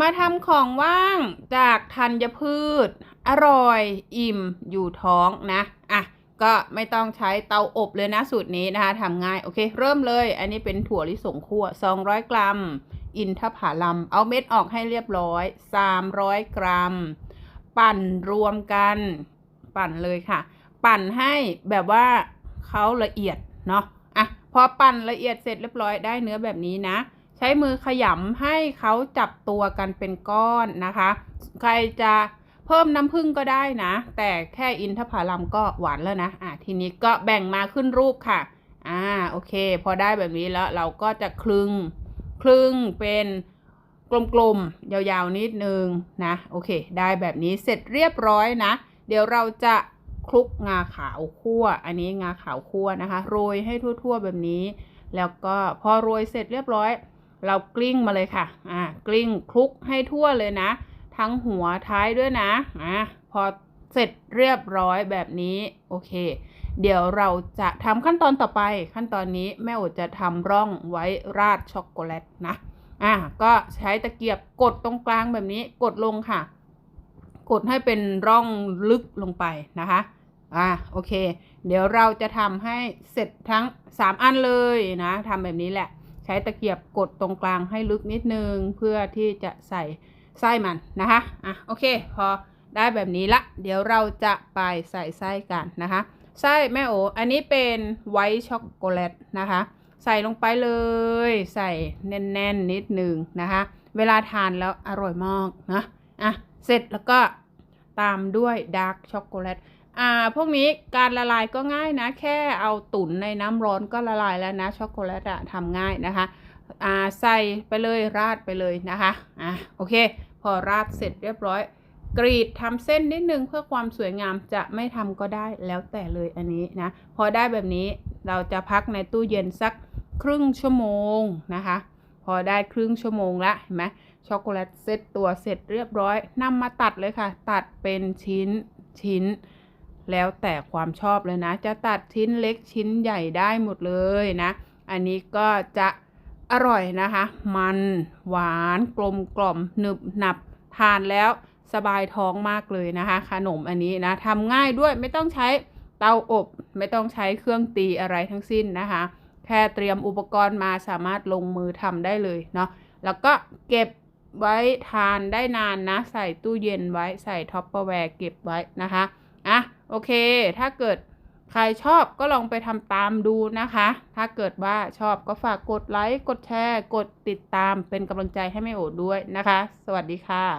มาทำของว่างจากธัญพืช อร่อย อิ่ม อยู่ท้องนะ อะ ก็ไม่ต้องใช้เตาอบเลยนะสูตรนี้นะคะทำง่าย โอเค เริ่มเลย อันนี้เป็นถั่วลิสงคั่ว 200 กรัม อินทผลัม เอาเม็ดออกให้เรียบร้อย 300 กรัม ปั่นรวมกัน ปั่นเลยค่ะ ปั่นให้แบบว่าเขาละเอียดเนาะ อะ พอปั่นละเอียดเสร็จเรียบร้อยได้เนื้อแบบนี้นะ ช้มือขยำให้เขาจับตัวกันเป็นก้อนนะคะ ใครจะเพิ่มน้ำผึ้งก็ได้นะ แต่แค่อินทผลัมก็หวานแล้วนะอะทีนี้ก็แบ่งมาขึ้นรูปค่ะอ่าโอเค พอได้แบบนี้แล้วเราก็จะคลึงคลึงเป็นกลมๆ ยาวๆ นิดนึงนะ โอเค ได้แบบนี้เสร็จเรียบร้อยนะ เดี๋ยวเราจะคลุกงาขาวคั่ว อันนี้งาขาวคั่วนะคะ โรยให้ทั่วๆ แบบนี้ แล้วก็พอโรยเสร็จเรียบร้อย เรากลิ้งมาเลยค่ะอ่ากลิ้งคลุกให้ทั่วเลยนะ ทั้งหัวท้ายด้วยนะอ่าพอเสร็จเรียบร้อยแบบนี้โอเค เดี๋ยวเราจะทำขั้นตอนต่อไป ขั้นตอนนี้แม่โอจะทำร่องไว้ราดช็อกโกแลตนะอ่าก็ใช้ตะเกียบกดตรงกลางแบบนี้กดลงค่ะ กดให้เป็นร่องลึกลงไปนะคะอ่าโอเค เดี๋ยวเราจะทำให้เสร็จทั้ง 3 อันเลยนะทำแบบนี้แหละ ใช้ตะเกียบกดตรงกลางให้ลึกนิดนึง เพื่อที่จะใส่ไส้มันนะคะอะโอเค พอได้แบบนี้ละ เดี๋ยวเราจะไปใส่ไส้กันนะคะ ไส้แม่โออันนี้เป็นไวท์ช็อกโกแลตนะคะ ใส่ลงไปเลย ใส่แน่นๆนิดนึงนะคะ เวลาทานแล้วอร่อยมากนะอะเสร็จแล้วก็ตามด้วยดาร์กช็อกโกแลต อ่าพวกนี้การละลายก็ง่ายนะ แค่เอาตุ๋นในน้ำร้อนก็ละลายแล้วนะช็อกโกแลตอะทำง่ายนะคะอ่าใส่ไปเลยราดไปเลยนะคะอะโอเค พอราดเสร็จเรียบร้อย กรีดทำเส้นนิดนึงเพื่อความสวยงามจะไม่ทำก็ได้แล้วแต่เลยอันนี้นะ พอได้แบบนี้เราจะพักในตู้เย็นสักครึ่งชั่วโมงนะคะ พอได้ครึ่งชั่วโมงละเห็นไหมช็อกโกแลตเซตตัวเสร็จเรียบร้อยนำมาตัดเลยค่ะ ตัดเป็นชิ้นชิ้น แล้วแต่ความชอบเลยนะ จะตัดชิ้นเล็กชิ้นใหญ่ได้หมดเลยนะ อันนี้ก็จะอร่อยนะคะ มันหวานกลมกล่อมหนึบหนับทานแล้วสบายท้องมากเลยนะคะ ขนมอันนี้นะทำง่ายด้วยไม่ต้องใช้เตาอบ ไม่ต้องใช้เครื่องตีอะไรทั้งสิ้นนะคะ แค่เตรียมอุปกรณ์มาสามารถลงมือทำได้เลยเนาะแล้วก็เก็บไว้ทานได้นานนะ ใส่ตู้เย็นไว้ใส่ท็อปเปอร์แวร์เก็บไว้นะคะอะ โอเค ถ้าเกิดใครชอบก็ลองไปทำตามดูนะคะ ถ้าเกิดว่าชอบก็ฝากกดไลค์ กดแชร์ กดติดตามเป็นกำลังใจให้แม่โอด้วยนะคะ สวัสดีค่ะ